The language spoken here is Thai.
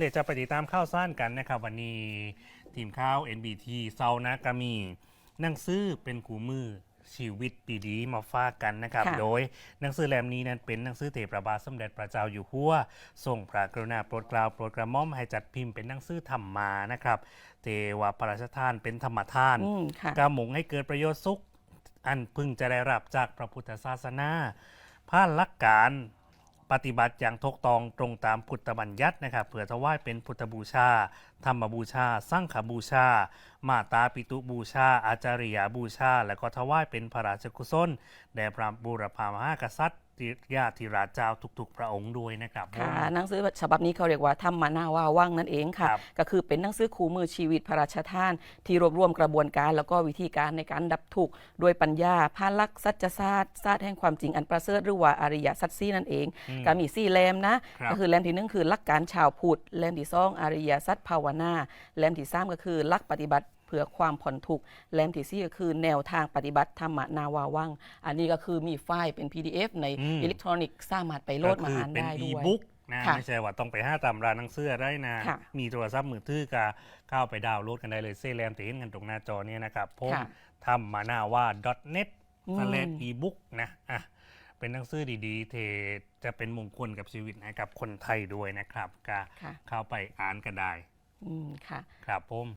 เดี๋ยวจะไปติดตามข่าวสั้นกันนะครับ วันนี้ทีมข่าว NBT เซานะก็มีหนังสือเป็นกูมือชีวิตปีดีมาฝากกันนะครับค่ะโดยหนังสือเล่มนี้นั้นเป็นหนังสือเทพระบาทสมเด็จพระเจ้าอยู่หัวทรงพระกรุณาโปรดเกล้าโปรดกระหม่อมให้จัดพิมพ์เป็นหนังสือธรรมานะครับเทวาพระราชทานเป็นธรรมทานอืมค่ะกาหมุงให้เกิดประโยชน์สุข อันพึงจะได้รับจากพระพุทธศาสนาผ่านหลักการ ปฏิบัติอย่างถูกต้องตรงตามพุทธบัญญัตินะครับเพื่อถวายเป็นพุทธบูชา ธรรมบูชา สร้างขบูชา มาตาปิตุบูชา อาจาริยาบูชา และก็ถวายเป็นพระราชกุศลแด่พระบูรพามหากษัตริย์ ญาธิราชเจ้าทุกๆ พระองค์ด้วยนะครับ ค่ะหนังสือฉบับนี้เขาเรียกว่าธรรมานาว่าว่างนั่นเองค่ะ ครับ ก็คือเป็นหนังสือคู่มือชีวิตพระราชทาน ที่รวบรวมกระบวนการ แล้วก็วิธีการในการดับทุกข์โดยปัญญาผ่านหลักสัจศาสตร์ศาสตร์แห่งความจริงอันประเสริฐหรือว่าอริยสัจสี่นั่นเอง อืม ก็มีสี่เล่มนะ ครับ ก็คือเล่มที่หนึ่งคือหลักการชาวพุทธเล่มที่สองอริยสัจภาวนาเล่มที่สามก็คือหลักปฏิบัติเพื่อความผ่อนทุกข์เล่มที่สี่ก็คือแนวทางปฏิบัติธรรมนาวาวัง อันนี้ก็คือมีไฟล์เป็น PDF ในอืม อิเล็กทรอนิกส์สามารถไปโหลดมาอ่านเป็นได้อีด้วย บุ๊กนะค่ะไม่ใช่ว่าต้องไปห้าตำราหนังสือได้นะ ค่ะมีโทรศัพท์มือถือก็เข้าไปดาวน์โหลดกันได้เลยเซแรมตีนกันตรงหน้าจอเนี่ยนะครับผมค่ะทำมาหน้าว่า .net อืมสแลกอีบุ๊กนะอะเป็นหนังสือดีๆเทจะเป็นมงคลกับชีวิตให้กับคนไทยด้วยนะครับก็ค่ะเข้าไปอ่านกันได้อืมค่ะ ครับผม